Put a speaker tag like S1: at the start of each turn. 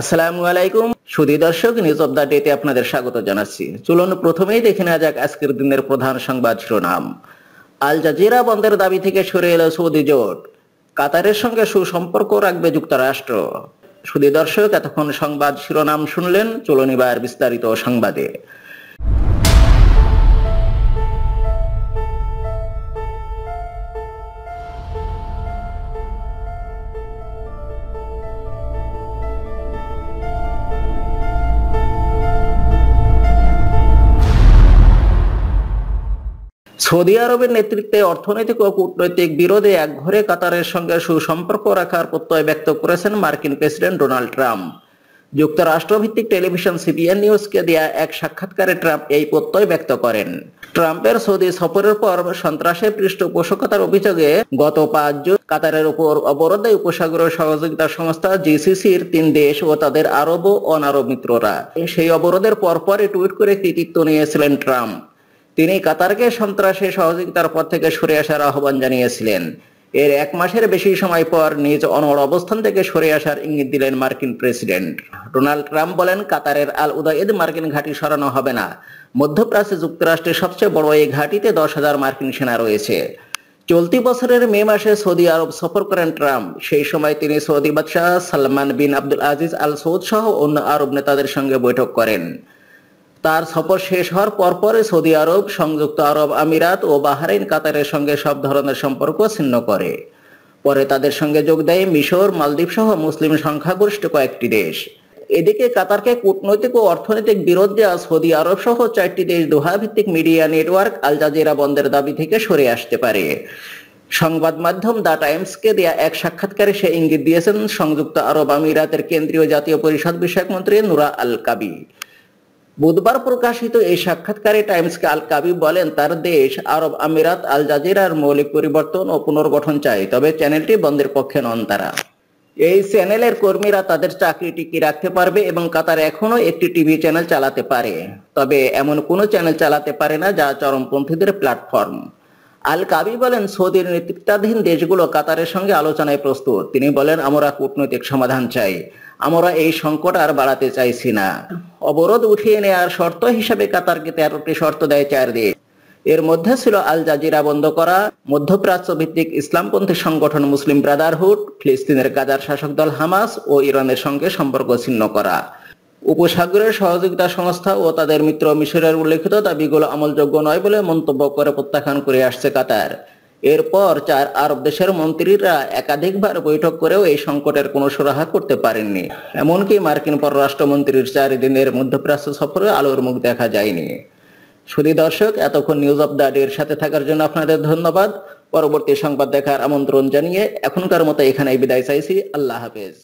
S1: আসসালামু আলাইকুম। সুধী দর্শক নিউজ অব দ্য ডেতে আপনাদের স্বাগত জানাচ্ছি। চলুন প্রথমেই দেখে নেওয়া যাক আজকের দিনের প্রধান সংবাদ শিরোনাম। আল জাজিরা বন্ধের দাবি থেকে সরে এলো সৌদি জোট। কাতারের সঙ্গে সুসম্পর্ক রাখবে যুক্তরাষ্ট্র। সুদী দর্শক, এতক্ষণ সংবাদ শিরোনাম শুনলেন। চলুন এবার বিস্তারিত সংবাদে। সৌদি আরবের নেতৃত্বে অর্থনৈতিক ও কূটনৈতিক বিরোধে একঘরে কাতারের সঙ্গে সুসম্পর্ক রাখার প্রত্যয় ব্যক্ত করেছেন মার্কিন প্রেসিডেন্ট ডোনাল্ড ট্রাম্প। যুক্তরাষ্ট্রভিত্তিক টেলিভিশন সিবিএন নিউজকে দেয়া এক সাক্ষাৎকারে ট্রাম্প এই প্রত্যয় ব্যক্ত করেন। ট্রাম্পের সৌদি সফরের পর সন্ত্রাসের পৃষ্ঠপোষকতার অভিযোগে গত পাঁচ জুন কাতারের উপর অবরোধে উপসাগরীয় সহযোগিতা সংস্থা জিসিসির তিন দেশ ও তাদের আরব ও অনারব মিত্ররা। সেই অবরোধের পরপরই টুইট করে কৃতিত্ব নিয়েছিলেন ট্রাম্প। তিনি কাতারকে সন্ত্রাসে সহযোগিতার পর থেকে সরে আসার আহ্বান জানিয়েছিলেন। এর এক মাসের বেশি সময় পর নিজ অনড় অবস্থান থেকে সরে আসার ইঙ্গিত দিলেন মার্কিন প্রেসিডেন্ট। ডোনাল্ড ট্রাম্প বলেন, কাতারের আল উদয়েদ মার্কিন ঘাঁটি সরানো হবে না। মধ্যপ্রাচ্যে যুক্তরাষ্ট্রের সবচেয়ে বড় এই ঘাঁটিতে দশ হাজার মার্কিন সেনা রয়েছে। চলতি বছরের মে মাসে সৌদি আরব সফর করেন ট্রাম্প। সেই সময় তিনি সৌদি বাদশাহ সালমান বিন আব্দুল আজিজ আল সৌদ সহ অন্য আরব নেতাদের সঙ্গে বৈঠক করেন। তার সফর শেষ হওয়ার পরপরে সৌদি আরব, সংযুক্ত আরব আমিরাত ও বাহরাইন কাতারের সঙ্গে সব ধরনের সম্পর্ক ছিন্ন করে। পরে তাদের সঙ্গে যোগ দেয় মিশর, মালদ্বীপ সহ মুসলিম সংখ্যাগরিষ্ঠ কয়েকটি দেশ। এদিকে কাতারকে কূটনৈতিক ও অর্থনৈতিক বিরোধ দেওয়া সৌদি আরব সহ চারটি দেশ দোহা ভিত্তিক মিডিয়া নেটওয়ার্ক, আল জাজিরা বন্ধের দাবি থেকে সরে আসতে পারে। সংবাদ মাধ্যম দ্য টাইমসকে দেয়া এক সাক্ষাৎকারে সে ইঙ্গিত দিয়েছেন সংযুক্ত আরব আমিরাতের কেন্দ্রীয় জাতীয় পরিষদ বিষয়ক মন্ত্রী নুরা আল কাবি বুধবার প্রকাশিত এই সাক্ষাৎকারে টাইমসকে আল কাবি বলেন, তার দেশ আরব আমিরাত, আল জাজিরার মৌলিক পরিবর্তন ও পুনর্গঠন চাই তবে চ্যানেলটি বন্ধের পক্ষে নন তারা। এই চ্যানেলের কর্মীরা তাদের চাকরি টিকিয়ে রাখতে পারবে এবং কাতার এখনও একটি টিভি চ্যানেল চালাতে পারে, তবে এমন কোনো চ্যানেল চালাতে পারে না যা চরমপন্থীদের প্ল্যাটফর্ম। আল কাবি বলেন, সৌদির নেতৃত্বাধীন দেশগুলো কাতারের সঙ্গে আলোচনায় প্রস্তুত। তিনি বলেন, আমরা কূটনৈতিক সমাধান চাই। আমরা এই সংকট আর বাড়াতে চাইছি না। অবরোধ উঠিয়ে নেওয়ার শর্ত হিসাবে কাতারকে তেরোটি শর্ত দেয় চার দেশ এর মধ্যে ছিল আল জাজিরা বন্ধ করা, মধ্যপ্রাচ্য ভিত্তিক ইসলামপন্থী সংগঠন মুসলিম ব্রাদারহুড, ফিলিস্তিনের গাজার শাসক দল হামাস ও ইরানের সঙ্গে সম্পর্ক ছিন্ন করা। উপসাগরের সহযোগিতা সংস্থা ও তাদের মিত্র মিশরের উল্লেখিত দাবিগুলো আমলযোগ্য নয় বলে মন্তব্য করে প্রত্যাখ্যান করে আসছে কাতার। এরপর চার আরব দেশের মন্ত্রীরা একাধিকবার বৈঠক করেও এই সংকটের কোনো সুরাহা করতে পারেননি। এমনকি মার্কিন পররাষ্ট্রমন্ত্রীর চার দিনের মধ্যপ্রাচ্য সফরে আলোর মুখ দেখা যায়নি। সুধী দর্শক, এতক্ষণ নিউজ অব দ্য ডের সাথে থাকার জন্য আপনাদের ধন্যবাদ। পরবর্তী সংবাদ দেখার আমন্ত্রণ জানিয়ে এখনকার মতো এখানেই বিদায় চাইছি। আল্লাহ হাফেজ।